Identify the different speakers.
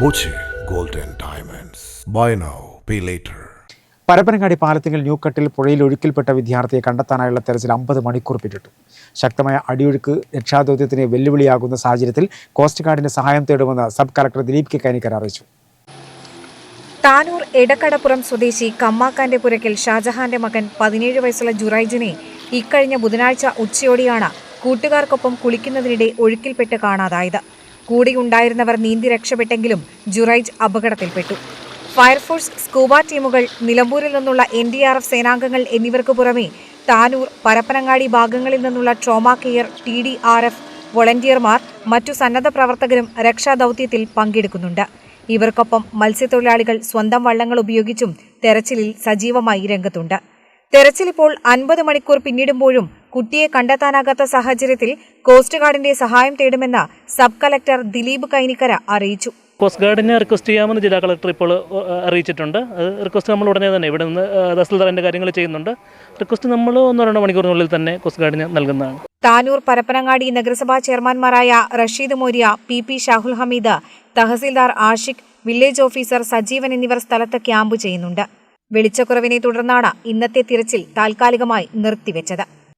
Speaker 1: Boche golden diamonds buy now pay later
Speaker 2: Parappanangadi Palathingal ന്യൂക്കട്ടിൽ പുഴയിൽ ഒഴുക്കിൽപ്പെട്ട വിദ്യാർത്ഥിയെ കണ്ടെത്താനായുള്ള തെരച്ചിൽ അമ്പത് മണിക്കൂർ പിന്നിട്ടു. ശക്തമായ അടിയൊഴുക്ക് രക്ഷാദൗത്യത്തിന് വെല്ലുവിളിയാകുന്ന സാഹചര്യത്തിൽ കോസ്റ്റ് ഗാർഡിന്റെ സഹായം തേടുമെന്ന് sub collector Dileep K Kanikkar അറിയിച്ചു.
Speaker 3: താനൂർ എടക്കടപ്പുറം സ്വദേശി കമ്മാക്കാന്റെ പുരക്കൽ ഷാജഹാന്റെ മകൻ പതിനേഴ് വയസ്സുള്ള ജുറൈജിനെ ഇക്കഴിഞ്ഞ ബുധനാഴ്ച ഉച്ചയോടെയാണ് കൂട്ടുകാർക്കൊപ്പം കുളിക്കുന്നതിനിടെ ഒഴുക്കിൽപ്പെട്ട് കാണാതായത്. കൂടെയുണ്ടായിരുന്നവർ നീന്തി രക്ഷപ്പെട്ടെങ്കിലും ജുറൈജ് അപകടത്തിൽപ്പെട്ടു. ഫയർഫോഴ്സ് സ്കൂബ ടീമുകൾ നിലമ്പൂരിൽ നിന്നുള്ള എൻ ഡി ആർ എഫ് സേനാംഗങ്ങൾ എന്നിവർക്ക് പുറമെ താനൂർ പരപ്പനങ്ങാടി ഭാഗങ്ങളിൽ നിന്നുള്ള trauma care T D R F വോളണ്ടിയർമാർ മറ്റു സന്നദ്ധ പ്രവർത്തകരും രക്ഷാദൌത്യത്തിൽ പങ്കെടുക്കുന്നുണ്ട്. ഇവർക്കൊപ്പം മത്സ്യത്തൊഴിലാളികൾ സ്വന്തം വള്ളങ്ങൾ ഉപയോഗിച്ചും തെരച്ചിലിൽ സജീവമായി രംഗത്തുണ്ട്. തെരച്ചിൽ ഇപ്പോൾ അൻപത് മണിക്കൂർ പിന്നിടുമ്പോഴും കുട്ടിയെ കണ്ടെത്താനാകാത്ത സാഹചര്യത്തിൽ കോസ്റ്റ് ഗാർഡിന്റെ സഹായം തേടുമെന്ന് സബ് കലക്ടർ ദിലീപ് കൈനിക്കര അറിയിച്ചു.
Speaker 4: കോസ്റ്റ് ഗാർഡിനെ റിക്വസ്റ്റ് ചെയ്യാമെന്ന് ജില്ലാ കളക്ടർ ഇപ്പോൾ അറിയിച്ചിട്ടുണ്ട്. അത് റിക്വസ്റ്റ് നമ്മൾ ഉടനെ തന്നെ ഇവിടെ നിന്ന് തഹസിൽദാറിന്റെ തഹസിൽദാറിന്റെ കാര്യങ്ങൾ ചെയ്യുന്നുണ്ട്. റിക്വസ്റ്റ് നമ്മൾ ഒന്നോ രണ്ടോ മണിക്കൂറിനുള്ളിൽ തന്നെ കോസ്റ്റ് ഗാർഡിന് നൽകുന്നതാണ്.
Speaker 3: താനൂർ പരപ്പനങ്ങാടി നഗരസഭാ ചെയർമാൻമാരായ Rasheed Morya P P Shahul Hameed tahsildar Ashiq village officer Sajeevan എന്നിവർ സ്ഥലത്ത് ക്യാമ്പ് ചെയ്യുന്നുണ്ട്. വെളിച്ചക്കുറവിനെ തുടർന്നാണ് ഇന്നത്തെ തിരച്ചിൽ താൽക്കാലികമായി നിർത്തിവെച്ചത്